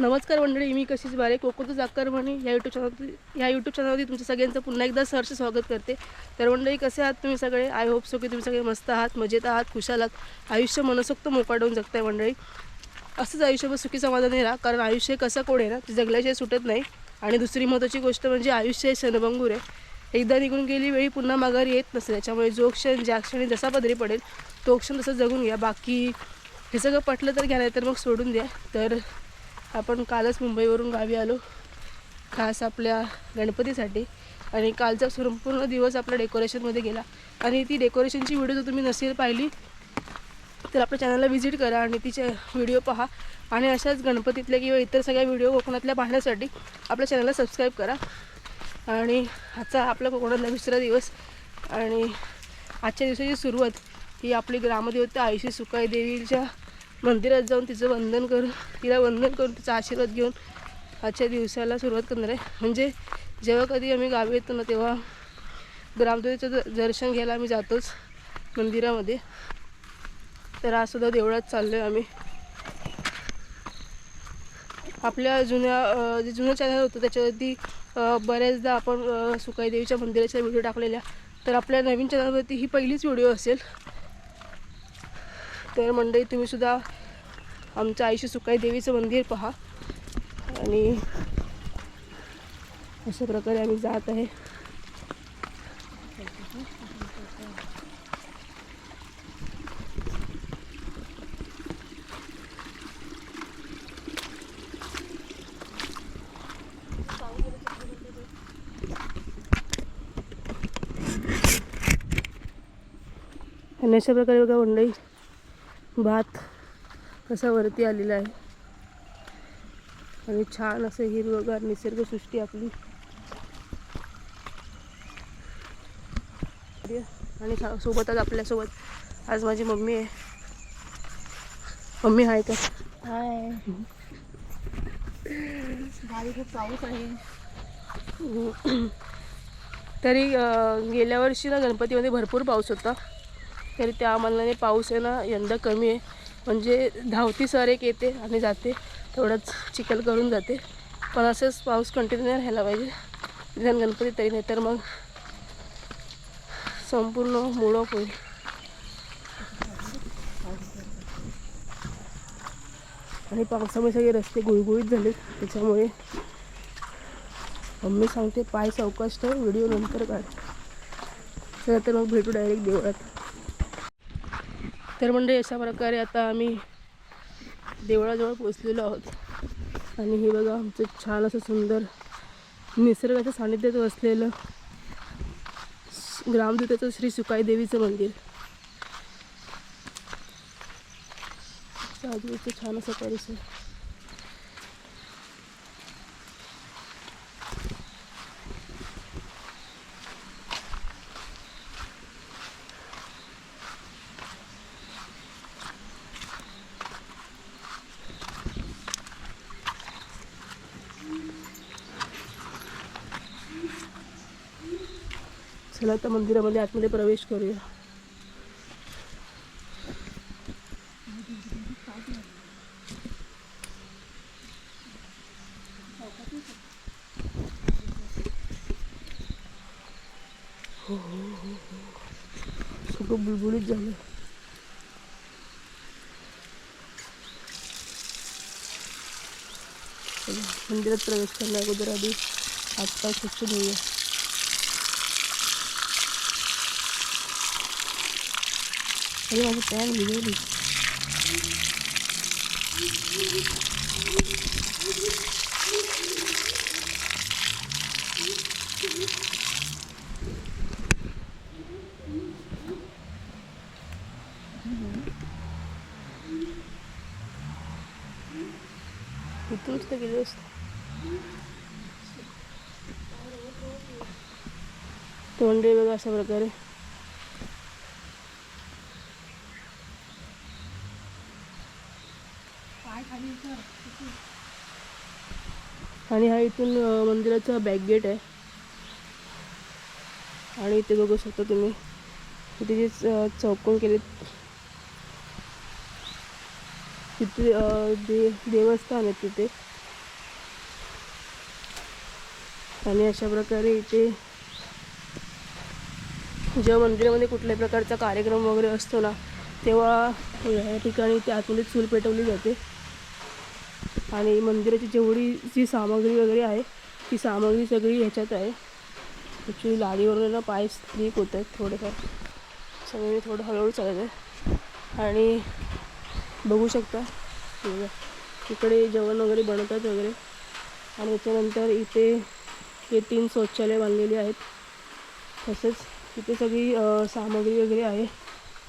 नमस्कार मंडळी मी कशीच बारे. कोकोचं जाकरमणी या यूट्यूब चॅनल या यूट्यूब चॅनलवरती तुमच्या सगळ्यांचं पुन्हा एकदा सहर्ष स्वागत करते. तर मंडळी कसे आहात तुम्ही सगळे? आय होप सो की तुम्ही सगळे मस्त आहात मजेत आहात खुशाल आहात. आयुष्य मनसोक्त मोकाडवून जगताय मंडळी. असंच आयुष्यभर सुखी समाधानी राहा कारण आयुष्य कसं कोण आहे ना ते जगल्याशिवाय सुटत नाही. आणि दुसरी महत्त्वाची गोष्ट म्हणजे आयुष्य हे क्षणभंगूर आहे. एकदा निघून गेली वेळी पुन्हा माघारी येत नसते त्याच्यामुळे जो क्षण ज्या क्षणी जसा पदरी पडेल तो क्षण तसं जगून घ्या. बाकी हे सगळं पटलं तर घ्या नाही तर मग सोडून द्या. तर आपण कालच मुंबईवरून गावी आलो. खास आपल्या गणपतीसाठी. आणि कालचा संपूर्ण दिवस आपल्या डेकोरेशनमध्ये गेला. आणि ती डेकोरेशनची व्हिडिओ जर तुम्ही नसेल पाहिली तर आपल्या चॅनलला व्हिजिट करा आणि तिचे व्हिडिओ पहा. आणि अशाच गणपतीतल्या किंवा इतर सगळ्या व्हिडिओ कोकणातल्या पाहण्यासाठी आपल्या चॅनलला सबस्क्राईब करा. आणि आजचा आपला कोकणातला दुसरा दिवस. आणि आजच्या दिवसाची सुरुवात ही आपली ग्रामदेवता आयुषी सुकाई देवीच्या मंदिरात जाऊन तिचं वंदन करून तिला वंदन करून तिचा आशीर्वाद घेऊन आजच्या दिवसाला सुरुवात करणार आहे. म्हणजे जेव्हा कधी आम्ही गावी येतो ना तेव्हा ग्रामदेवीचं दर्शन घ्यायला आम्ही जातोच मंदिरामध्ये. तर आज सुद्धा देवळात चाललो आहे आम्ही. आपल्या जुन्या जे जुनं चॅनल होतं त्याच्यावरती बऱ्याचदा आपण सुकाईदेवीच्या मंदिराच्या व्हिडिओ टाकलेल्या. तर आपल्या नवीन चॅनलवरती ही पहिलीच व्हिडिओ असेल. तर मंडळी तुम्ही सुद्धा आमच्या आईशी सुकाई देवीचं मंदिर पहा. आणि अशा प्रकारे आम्ही जात आहे. आणि अशा प्रकारे बघा मंडळी भात कसा वरती आलेला आहे. आणि छान असं हिरवगार निसर्गसृष्टी आपली. आणि सोबतच आपल्यासोबत आज माझी मम्मी आहे. मम्मी आहे का हाय खूप पाऊस आहे. तरी गेल्या वर्षी ना गणपतीमध्ये भरपूर पाऊस होता. तरी त्या मानाने पाऊस आहे ना यंदा कमी आहे. म्हणजे धावती सर एक येते आणि जाते. तेवढंच चिखल करून जाते. पण असंच पाऊस कंटिन्यू नाही राहायला पाहिजे. निदान गणपती तरी नाही तर मग संपूर्ण मूळ होईल. आणि पावसामुळे सगळे रस्ते गुळगुळीत झाले त्याच्यामुळे मम्मी सांगते पाय चौकश तर व्हिडिओ नंतर काढ. चला तर मग भेटू डायरेक्ट देवळात. तर म्हणजे अशा प्रकारे आता आम्ही देवळाजवळ पोचलेलो आहोत. आणि हे बघा आमचं छान असं सुंदर निसर्गाच्या सानिध्यात वसलेलं ग्रामदेवताचं श्री सुकाई देवीचं मंदिर आजूबाजूचं छान असं परिसर. चला आता मंदिरामध्ये आतमध्ये प्रवेश करूया. हो, हो, हो, हो. सगळं बुलबुलीत झालं. मंदिरात प्रवेश करण्या अगोदर आधी आत्ता स्वच्छ धुऊया अरे माझी पॅन भिजवली इथूनच तर गेलो असतो तोंडे बघा अशा प्रकारे आणि हा इथून मंदिराचा बॅक गेट आहे. आणि इथे बघू शकता तुम्ही इथे जे चौकोन केले तिथे दे देवस्थान आहे तिथे. आणि अशा प्रकारे इथे जेव्हा मंदिरामध्ये कुठल्याही प्रकारचा कार्यक्रम वगैरे असतो ना तेव्हा या ठिकाणी ते आतमध्ये चूल पेटवली जाते. आणि मंदिराची जेवढी जी सामग्री वगैरे आहे ती सामग्री सगळी ह्याच्यात आहे. ॲक्च्युली लादीवरून ना पाय स्लीप होत आहेत थोडेफार. सगळे थोडं हळूहळू चालत आहे. आणि बघू शकता इकडे जेवण वगैरे बनवतात वगैरे. आणि त्याच्यानंतर इथे हे तीन शौचालय बांधलेली आहेत. तसेच इथे सगळी सामग्री वगैरे आहे.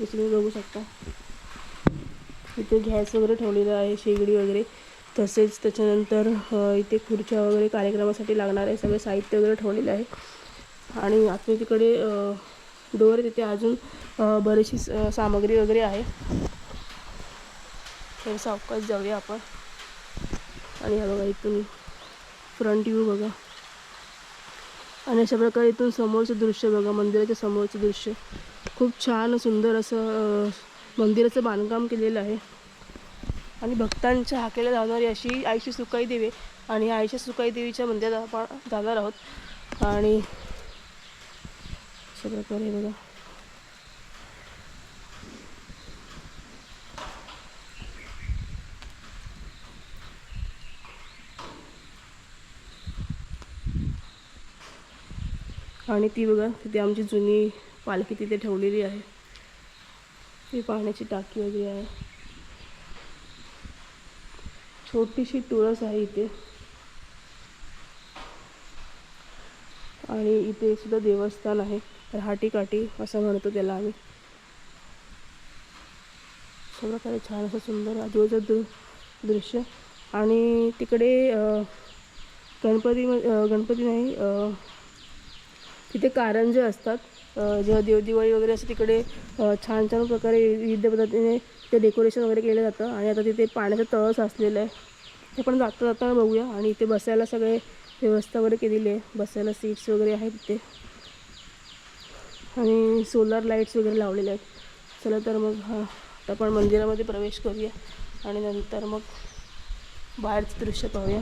हे तुम्ही बघू शकता. इथे गॅस वगैरे ठेवलेला आहे शेगडी वगैरे. तसेच त्याच्यानंतर इथे खुर्च्या वगैरे कार्यक्रमासाठी लागणार आहे सगळे साहित्य वगैरे ठेवलेलं आहे. आणि आतमध्ये तिकडे डोअर तिथे अजून बरीचशी स- सामग्री वगैरे आहे. तर सावकाश जाऊया आपण. आणि हा बघा इथून फ्रंट व्ह्यू बघा. आणि अशा प्रकारे इथून समोरचं दृश्य बघा मंदिराच्या समोरचं दृश्य. खूप छान सुंदर असं मंदिराचं बांधकाम केलेलं आहे. आणि भक्तांच्या हाकेला जाणारी अशी आईशी सुकाई देवी आणि आईच्या सुकाई देवीच्या मंदिरात आपण जाणार आहोत. आणि अशा प्रकारे बघा. आणि ती बघा तिथे आमची जुनी पालखी तिथे ठेवलेली आहे. ती पाण्याची टाकी वगैरे आहे. छोटीशी तुळस आहे इथे. आणि इथे सुद्धा देवस्थान आहे. राहाटी काठी असं म्हणतो त्याला आम्ही. अशा काही छान असं सुंदर आजूबाजूचं दृ दृश्य. आणि तिकडे गणपती गणपती नाही तिथे कारंजे असतात. जेव्हा देव दिवाळी वगैरे असं तिकडे छान छान प्रकारे विविध पद्धतीने ते डेकोरेशन वगैरे केलं जातं आणि आता तिथे पाण्याचं तळ साचलेलं आहे. ते पण जाता जाताना बघूया आणि इथे बसायला सगळे व्यवस्था वगैरे केलेली आहे. बसायला सीट्स वगैरे आहेत तिथे आणि सोलार लाईट्स वगैरे लावलेल्या आहेत. चला तर मग हा आता आपण मंदिरामध्ये प्रवेश करूया आणि नंतर मग बाहेरचं दृश्य पाहूया.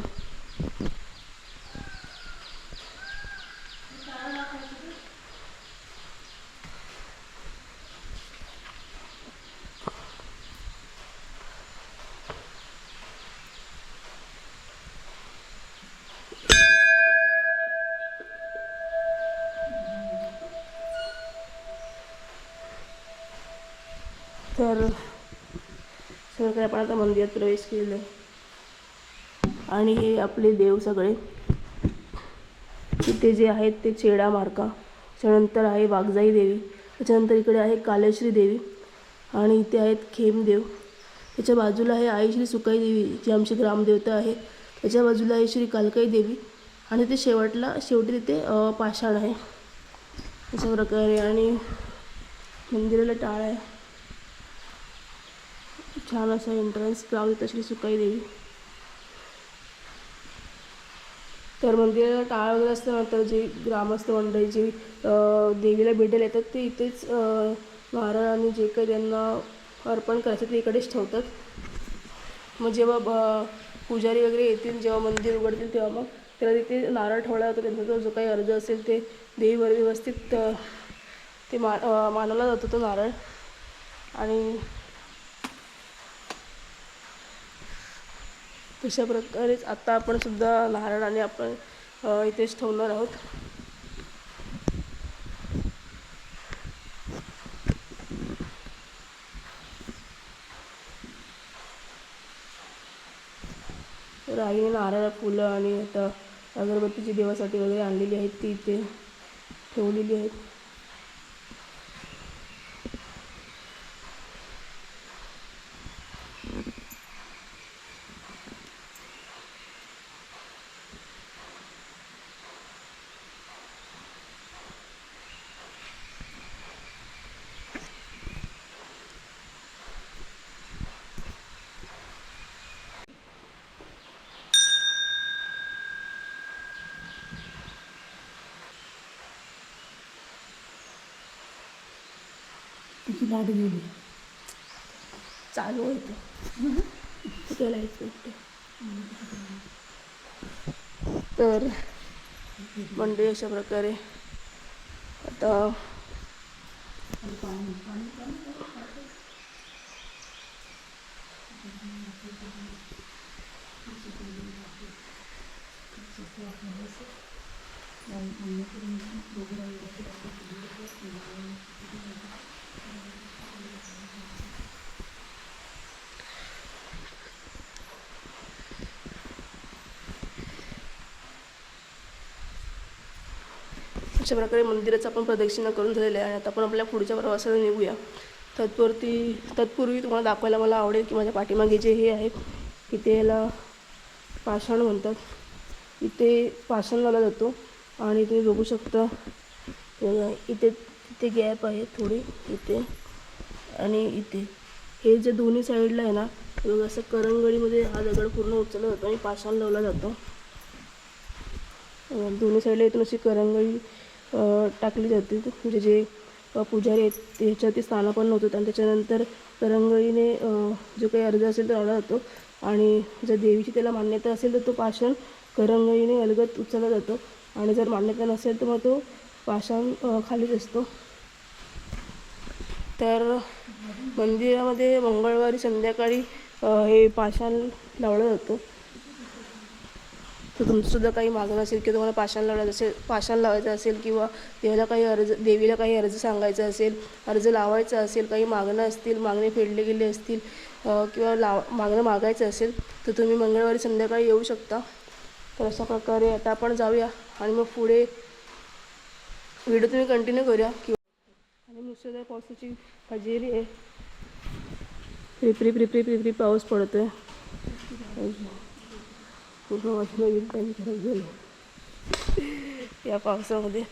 तर सगळं आपण आता मंदिरात प्रवेश केलेला आणि हे आपले देव सगळे. इथे जे आहेत ते चेडा मार्का त्याच्यानंतर आहे वाघजाई देवी त्याच्यानंतर इकडे आहे कालेश्री देवी आणि इथे आहेत खेमदेव त्याच्या बाजूला आहे आई श्री सुकाई देवी जी आमची ग्रामदेवता आहे. त्याच्या बाजूला आहे श्री कालकाई देवी आणि ते शेवटला शेवटी तिथे पाषाण आहे. अशा प्रकारे आणि मंदिराला टाळ आहे. छान असं एंट्रन्स लावली तशी सुकाई देवी. तर मंदिराला टाळ वगैरे असतं ना तर जे ग्रामस्थ मंडळी जी देवीला भेटायला येतात ते इथेच नारळ आणि जे काही त्यांना अर्पण करायचं ते इकडेच ठेवतात. मग जेव्हा ब- पुजारी वगैरे येतील जेव्हा मंदिर उघडतील तेव्हा मग त्याला तिथे नारळ ठेवला जातो त्यांचा तो जो काही अर्ज असेल ते देवीवर व्यवस्थित ते मा मानवला जातो तो नारळ. आणि तशा प्रकारेच आता आपण सुद्धा नारळ आणि आपण इथेच ठेवणार आहोत. तर आईने नारळ फुलं आणि आता अगरबत्तीची देवासाठी वगैरे आणलेली आहेत ती इथे ठेवलेली आहेत. तिची लाट गेली. चालू होतं कुठे तर मंडळी अशा प्रकारे आता अशा प्रकारे मंदिराचं आपण प्रदक्षिणा करून झालेलं आहे. आणि आता आपण आपल्या पुढच्या प्रवासाला निघूया. तत्पूर्ती तत्पूर्वी तुम्हाला दाखवायला मला आवडेल की माझ्या पाठीमागे जे हे आहे इथे याला पाषाण म्हणतात. इथे पाषाण लावला जातो आणि तुम्ही बघू शकता इथे इथे गॅप आहे थोडी इथे आणि इथे. हे जे दोन्ही साईडला आहे ना बघा असं करंगळीमध्ये हा दगड पूर्ण उचलला जातो आणि पाषाण लावला जातो. दोन्ही साईडला इथून अशी करंगळी टाकली जाते. म्हणजे जे पुजारी आहेत त्याच्यावरती स्थानापन्न होतात आणि त्याच्यानंतर रंगळीने जो काही अर्ज असेल तो लावला जातो आणि जर देवीची त्याला मान्यता असेल तर तो पाषाण करंगळीने अलगत उचलला जातो आणि जर मान्यता नसेल तर मग तो पाषाण खालीच असतो. तर मंदिरामध्ये मंगळवारी संध्याकाळी हे पाषाण लावलं जातं. तर तुमचंसुद्धा काही मागणं असेल किंवा तुम्हाला पाषाण लावायचं असेल पाषाण लावायचं असेल किंवा देवाला काही अर्ज देवीला काही अर्ज सांगायचा असेल अर्ज लावायचा असेल काही मागणं असतील मागणे फेडले गेले असतील किंवा लाव मागणं मागायचं असेल तर तुम्ही मंगळवारी संध्याकाळी येऊ शकता. तर अशा प्रकारे आता आपण जाऊया आणि मग पुढे व्हिडिओ तुम्ही कंटिन्यू करूया किंवा आणि मुसळधार पावसाची हजेरी आहे. रिपरिप रिपरिप प्रिप्री पाऊस पडतो आहे पूर्ण माझं नवीन पॅन या पावसामध्ये.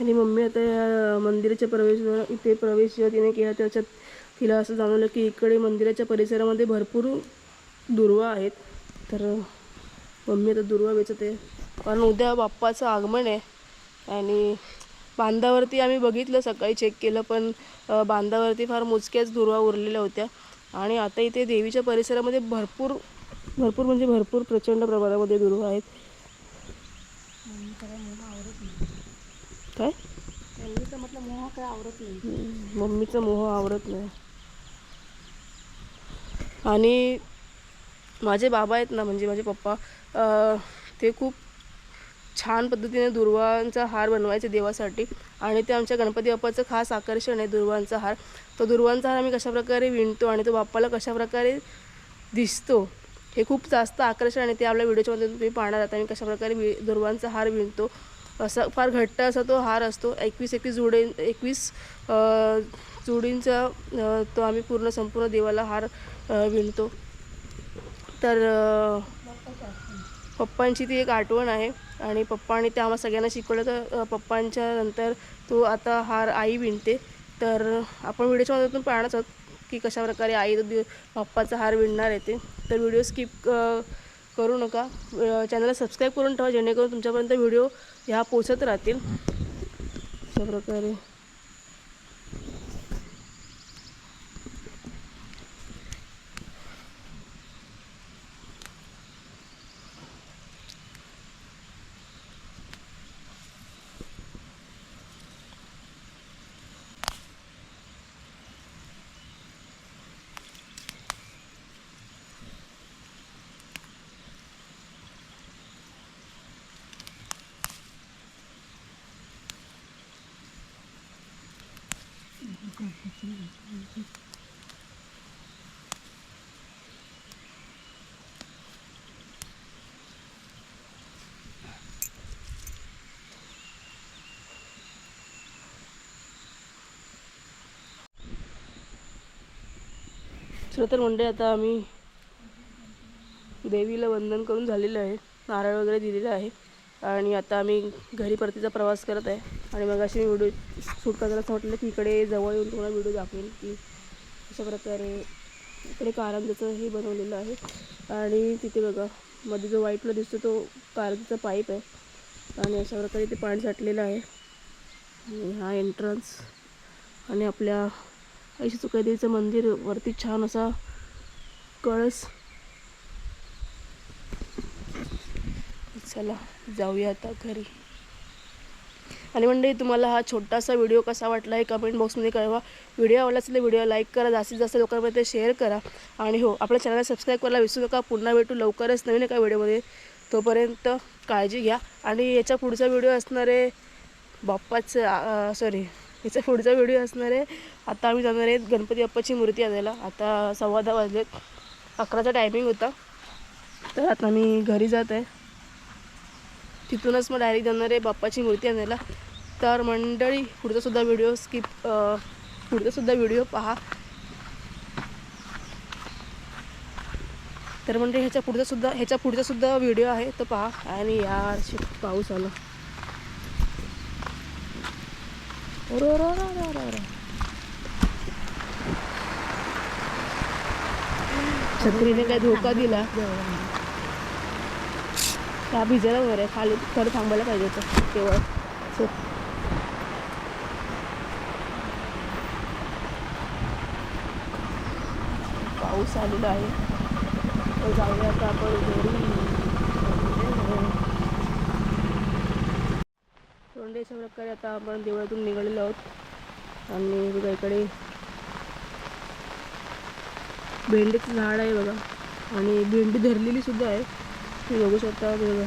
आणि मम्मी आता या मंदिराच्या प्रवेश इथे प्रवेश जेव्हा तिने केला. त्याच्यात तिला असं जाणवलं की इकडे मंदिराच्या परिसरामध्ये भरपूर दुर्वा आहेत. तर मम्मी आता दुर्वा वेचत आहे. कारण उद्या बाप्पाचं आगमन आहे. आणि बांधावरती आम्ही बघितलं सकाळी चेक केलं पण बांधावरती फार मोजक्याच दुर्वा उरलेल्या होत्या. आणि आता इथे देवीच्या परिसरामध्ये भरपूर भरपूर म्हणजे भरपूर प्रचंड प्रमाणामध्ये दुर्वा आहेत. काय? मम्मीचं म्हटलं मोह काय आवडत नाही. मम्मीचा मोह आवडत नाही आणि माझे बाबा आहेत ना म्हणजे माझे पप्पा ते खूप छान पद्धतीने दुर्वांचा हार बनवायचे देवासाठी. आणि ते आमच्या गणपती बाप्पाचं खास आकर्षण आहे दुर्वांचा हार. तो दुर्वांचा हार आम्ही कशाप्रकारे विणतो आणि तो बाप्पाला कशाप्रकारे दिसतो हे खूप जास्त आकर्षण आहे. ते आपल्या व्हिडिओच्या मध्ये तुम्ही पाहणार आहात. आम्ही कशाप्रकारे वि दुर्वांचा हार विणतो. असा फार घट्ट असा तो हार असतो. एकवीस एकवीस जुडे एकवीस जुडींचा तो आम्ही पूर्ण संपूर्ण देवाला हार विणतो. तर पप्पांची ती एक आठवण आहे. आणि पप्पांनी ते आम्हाला सगळ्यांना शिकवलं तर पप्पांच्या नंतर तो आता हार आई विणते. तर आपण व्हिडिओच्या माध्यमातून पाहणारच आहोत की कशाप्रकारे आई तो पप्पाचा हार विणणार आहे ते. तर व्हिडिओ स्किप करू नका. चॅनलला सबस्क्राईब करून ठेवा जेणेकरून तुमच्यापर्यंत व्हिडिओ ह्या पोचत राहतील. अशा प्रकारे. तर म्हणजे आता आम्ही देवीला वंदन करून झालेलं आहे. नारळ वगैरे दिलेलं आहे. आणि आता आम्ही घरी परतीचा प्रवास करत आहे. आणि मग अशी मी व्हिडिओ शूट करायला असं वाटलं की इकडे जवळ येऊन तुम्हाला व्हिडिओ दाखवेल की अशा प्रकारे इकडे कारंजाचं हे बनवलेलं आहे. आणि तिथे बघा मध्ये जो व्हाईटला दिसतो तो कारंजाचा पाईप आहे. आणि अशा प्रकारे ते पाणी साठलेलं आहे. आणि हा एंट्रन्स आणि आपल्या ऐशी चुकादेवीचं मंदिर वरती छान असा कळस. चला जाऊया आता घरी. आणि मंडळी तुम्हाला हा छोटासा व्हिडिओ कसा वाटला हे कमेंट बॉक्समध्ये कळवा. व्हिडिओ आवडला असेल तर व्हिडिओ लाईक करा. जास्तीत जास्त लोकांमध्ये शेअर करा. आणि हो आपल्या चॅनलला सबस्क्राईब करायला विसरू नका. पुन्हा भेटू लवकरच नवीन एका व्हिडिओमध्ये तोपर्यंत काळजी घ्या. आणि याच्या पुढचा व्हिडिओ असणार आहे बाप्पाचं सॉरी याचा पुढचा व्हिडिओ असणार आहे आता आम्ही जाणार आहे गणपती बाप्पाची मूर्ती आणायला. आता सव्वा दहा वाजलेत. अकराचा टायमिंग होता. तर आता मी घरी जात आहे. तिथूनच मग डायरेक्ट जाणार आहे बाप्पाची मूर्ती आणायला. तर मंडळी पुढचा सुद्धा व्हिडिओ स्किप पुढचा सुद्धा व्हिडिओ पहा. तर म्हणजे ह्याच्या पुढचा सुद्धा ह्याच्या पुढचा सुद्धा व्हिडिओ आहे तो पहा. आणि यार शिक पाऊस आला. छत्रीने काय धोका दिला? त्या भिजायला वगैरे खाली खरं थांबायला पाहिजे होतं केवळ चल. पाऊस आलेलं आहे. तर जाऊया आता आपण घरी. तोंडेच्या प्रकारे आता आपण देवळातून निघालेलो आहोत. आणि बघा इकडे भेंडीचं झाड आहे बघा. आणि भेंडी धरलेली सुद्धा आहे. तुम्ही बघू शकता बघा.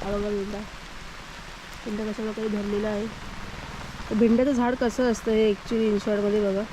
बघा भेंडा. भेंडा कशा प्रकारे धरलेला आहे. भेंड्याचं झाड कसं असतं हे ॲक्च्युली इन्शॉर्टमध्ये बघा.